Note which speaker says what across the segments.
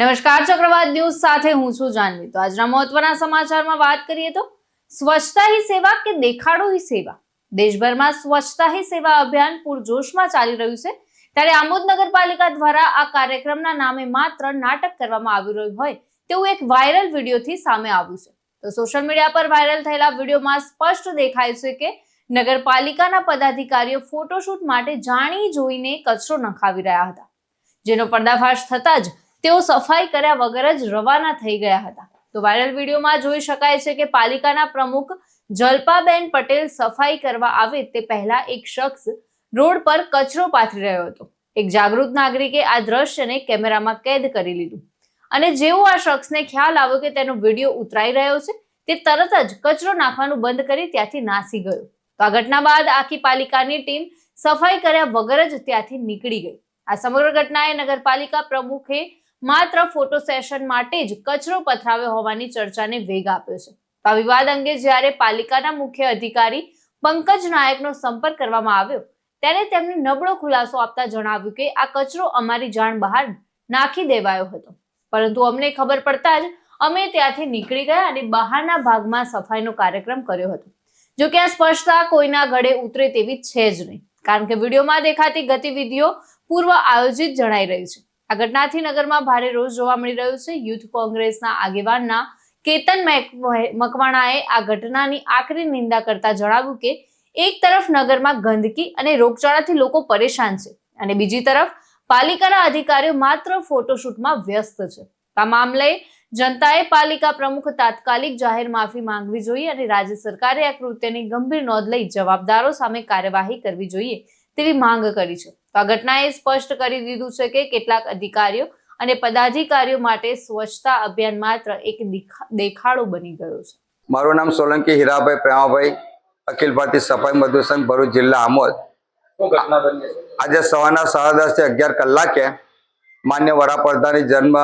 Speaker 1: નમસ્કાર, ચક્રવાત ન્યૂઝ સાથે હું છું જાનવી. તો આજના મહત્વના સમાચારમાં વાત કરીએ તો સ્વચ્છતા હી સેવા કે દેખાડો હી સેવા? દેશભરમાં સ્વચ્છતા હી સેવા અભિયાન પૂરજોશમાં ચાલી રહ્યું છે. ત્યારે આમોદ નગરપાલિકા દ્વારા આ કાર્યક્રમના નામે માત્ર નાટક કરવામાં આવી રહ્યું હોય તેવું એક વાયરલ વિડીયોથી સામે આવ્યું છે. તો સોશિયલ મીડિયા પર વાયરલ થયેલા વિડીયોમાં સ્પષ્ટ દેખાય છે કે નગરપાલિકાના પદાધિકારીઓ ફોટોશૂટ માટે જાણી જોઈને કચરો નખાવી રહ્યા હતા, જેનો પર્દાફાશ થતાં જ તેઓ સફાઈ કર્યા વગર જ રવાના થઈ ગયા હતા. તો વાયરલ વિડીયોમાં જોઈ શકાય છે કે પાલિકાના પ્રમુખ જલ્પાબેન પટેલ સફાઈ કરવા આવે તે પહેલા એક શખ્સ રોડ પર કચરો પાથરી રહ્યો હતો. એક જાગૃત નાગરિકે આ દ્રશ્યને કેમેરામાં કેદ કરી લીધું. અને જેવો આ શખ્સને ખ્યાલ આવ્યો કે તેનો વીડિયો ઉતરાઈ રહ્યો છે, તે તરત જ કચરો નાખવાનું બંધ કરી ત્યાંથી નાસી ગયો. તો આ ઘટના બાદ આખી પાલિકાની ટીમ સફાઈ કર્યા વગર જ ત્યાંથી નીકળી ગઈ. આ સમગ્ર ઘટનાએ નગરપાલિકા પ્રમુખે માત્ર ફોટો સેશન માટે જ કચરો પથરાવ્યો હોવાની ચર્ચાને વેગ આપ્યો છે. આ વિવાદ અંગે જ્યારે પાલિકાના મુખ્ય અધિકારી પંકજ નાયકનો સંપર્ક કરવામાં આવ્યો, ત્યારે તેમણે નબળો ખુલાસો આપતા જણાવ્યું કે આ કચરો અમારી જાણ બહાર નાખી દેવાયો હતો. પરંતુ અમને ખબર પડતા જ અમે ત્યાંથી નીકળી ગયા અને બહારના ભાગમાં સફાઈનો કાર્યક્રમ કર્યો હતો. જો કે આ સ્પષ્ટતા કોઈના ગળે ઉતરે તેવી છે જ નહીં. કારણ કે વિડીયોમાં દેખાતી ગતિવિધિઓ પૂર્વ આયોજિત જણાઈ રહી છે. આ ઘટનાથી નગરમાં ભારે રોષ જોવા મળી રહ્યો છે. યુથ કોંગ્રેસના આગેવાનના કેતન મેક- મકવાણાએ આ ઘટનાની આકરી નિંદા કરતા જણાવ્યું કે, એક તરફ નગરમાં ગંદકી અને રોગચાળાથી લોકો પરેશાન છે અને બીજી તરફ પાલિકાના અધિકારીઓ માત્ર ફોટોશૂટમાં વ્યસ્ત છે. આ મામલે જનતાએ પાલિકા પ્રમુખ તાત્કાલિક જાહેર માફી માંગવી જોઈએ અને રાજ્ય સરકારે આ કૃત્યની ગંભીર નોંધ લઈ જવાબદારો સામે કાર્યવાહી કરવી જોઈએ. તેવી માંગ કરી છે. તો આ ઘટનાએ સ્પષ્ટ કરી દીધું છે કે કેટલાક અધિકારીઓ અને પદાધિકારીઓ માટે સ્વચ્છતા અભિયાન માત્ર એક દેખા- દેખાડો બની ગયો છે.
Speaker 2: મારું નામ સોલંકી હીરાભાઈ પ્રેમાભાઈ અખિલ ભારતીય સફાઈ મજદૂર સંઘ ભરૂચ જિલ્લા આમોદ.
Speaker 3: શું ઘટના બની છે?
Speaker 2: આજે સવારના સાડા દસથી અગિયાર કલાકે માન્ય વડાપ્રધાનની જન્મ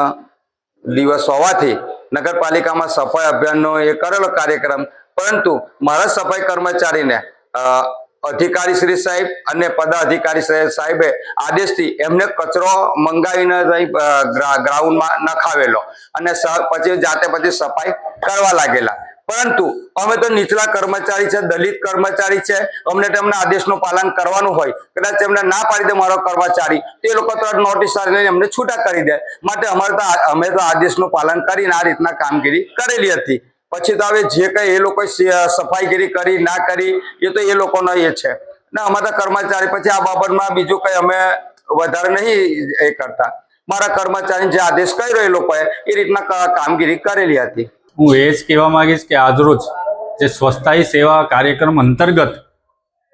Speaker 2: દિવસ હોવાથી નગરપાલિકામાં સફાઈ અભિયાનનો એ કરેલો કાર્યક્રમ પરંતુ મારા સફાઈ કર્મચારીને અ, અધિકારી શ્રી સાહેબ અને પદાધિકારી સાહેબે આદેશથી એમને કચરો મંગાવીને ગ્રાઉન્ડમાં નખાવેલો અને પછી જાતે પછી સફાઈ કરવા લાગેલા. પરંતુ અમે તો નીચલા કર્મચારી છે, દલિત કર્મચારી છે, અમને તેમના આદેશનું પાલન કરવાનું હોય. કદાચ એમને ના પાડી દે મારો કર્મચારી, તે લોકો તરત નોટિસ લઈને એમને છૂટા કરી દે. માટે અમારે તો અમે તો આદેશનું પાલન કરીને આ રીતના કામગીરી કરેલી હતી. પછી તો હવે જે કઈ એ લોકો સફાઈગીરી કરી ના કરી, એ તો એ લોકોનો એ છે. ને, અમારા કર્મચારી પછી આ બાબતમાં બીજું કઈ અમે વધારે નહીં એ કરતા. મારા કર્મચારી જે આદેશ કર્યો એ લોકોએ, એ રીતના કામગીરી કરેલી હતી.
Speaker 3: હું એ જ કહેવા માંગીશ કે આજરોજ જે સ્વચ્છતાઈ સેવા કાર્યક્રમ અંતર્ગત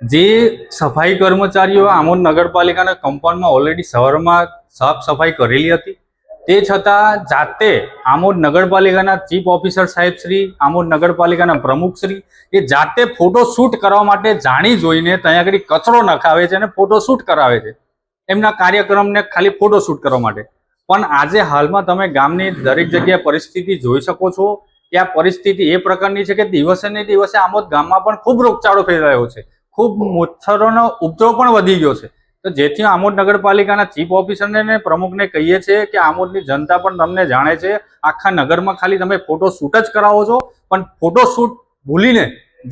Speaker 3: જે સફાઈ કર્મચારીઓ આમોદ નગરપાલિકાના કમ્પાઉન્ડમાં ઓલરેડી સવારમાં સાફ સફાઈ કરેલી હતી તે છતાં જાતે આમોદ નગરપાલિકાના ચીફ ઓફિસર સાહેબ શ્રી, આમોદ નગરપાલિકાના પ્રમુખ શ્રી, એ જાતે ફોટોશૂટ કરવા માટે જાણી જોઈને ત્યાં આગળ કચરો નખાવે છે અને ફોટોશૂટ કરાવે છે. એમના કાર્યક્રમને ખાલી ફોટોશૂટ કરવા માટે. પણ આજે હાલમાં તમે ગામની દરેક જગ્યાએ પરિસ્થિતિ જોઈ શકો છો કે આ પરિસ્થિતિ એ પ્રકારની છે કે દિવસે ને દિવસે આમોદ ગામમાં પણ ખૂબ રોગચાળો ફેલાયો છે. ખૂબ મચ્છરોનો ઉપદ્રવ પણ વધી ગયો છે. તો જેથી આમોદ નગરપાલિકાના ચીફ ઓફિસરને ને પ્રમુખને કહીએ છીએ કે આમોદની જનતા પણ તમને જાણે છે, આખા નગરમાં ખાલી તમે ફોટોશૂટ જ કરાવો છો, પણ ફોટોશૂટ ભૂલીને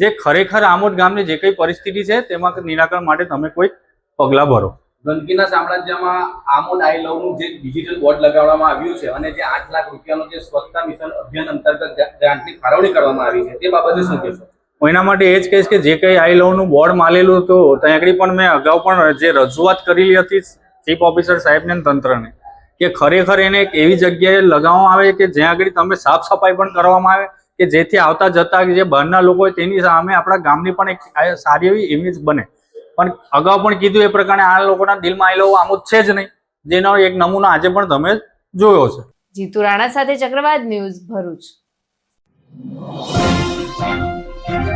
Speaker 3: જે ખરેખર આમોદ ગામની જે કઈ પરિસ્થિતિ છે, તેમાં નિરાકરણ માટે તમે કોઈ પગલાં ભરો.
Speaker 4: ગંદકીના સામ્રાજ્યમાં આમોદ આઈ લવનું જે ડિજિટલ બોર્ડ લગાવવામાં આવ્યું છે અને જે આઠ લાખ રૂપિયાનું જે સ્વચ્છતા મિશન અભિયાન અંતર્ગત ગ્રાન્ટની ફાળવણી કરવામાં આવી છે, તે બાબતે શું કહેશો?
Speaker 3: હું એના માટે એ જ કહીશ કે જે કંઈ આઈ લવનું બોર્ડ માલેલું હતું ત્યાં આગળ પણ મેં અગાઉ પણ જે રજૂઆત કરેલી હતી ચીફ ઓફિસર સાહેબને તંત્રને, કે ખરેખર એને એક એવી જગ્યાએ લગાવવામાં આવે કે જ્યાં આગળ તમે સાફ સફાઈ પણ કરવામાં આવે, કે જેથી આવતા જતા જે બહારના લોકો હોય તેની સામે આપણા ગામની પણ એક સારી એવી ઇમેજ બને. પણ અગાઉ પણ કીધું એ પ્રકારે આ લોકોના દિલમાં આવેલો આમ છે જ નહીં. જેનો એક નમૂનો આજે પણ તમે જોયો છે.
Speaker 1: જીતુ રાણા સાથે ચક્રવાત ન્યૂઝ ભરૂચ. Thank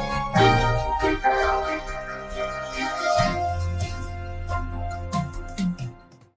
Speaker 1: you.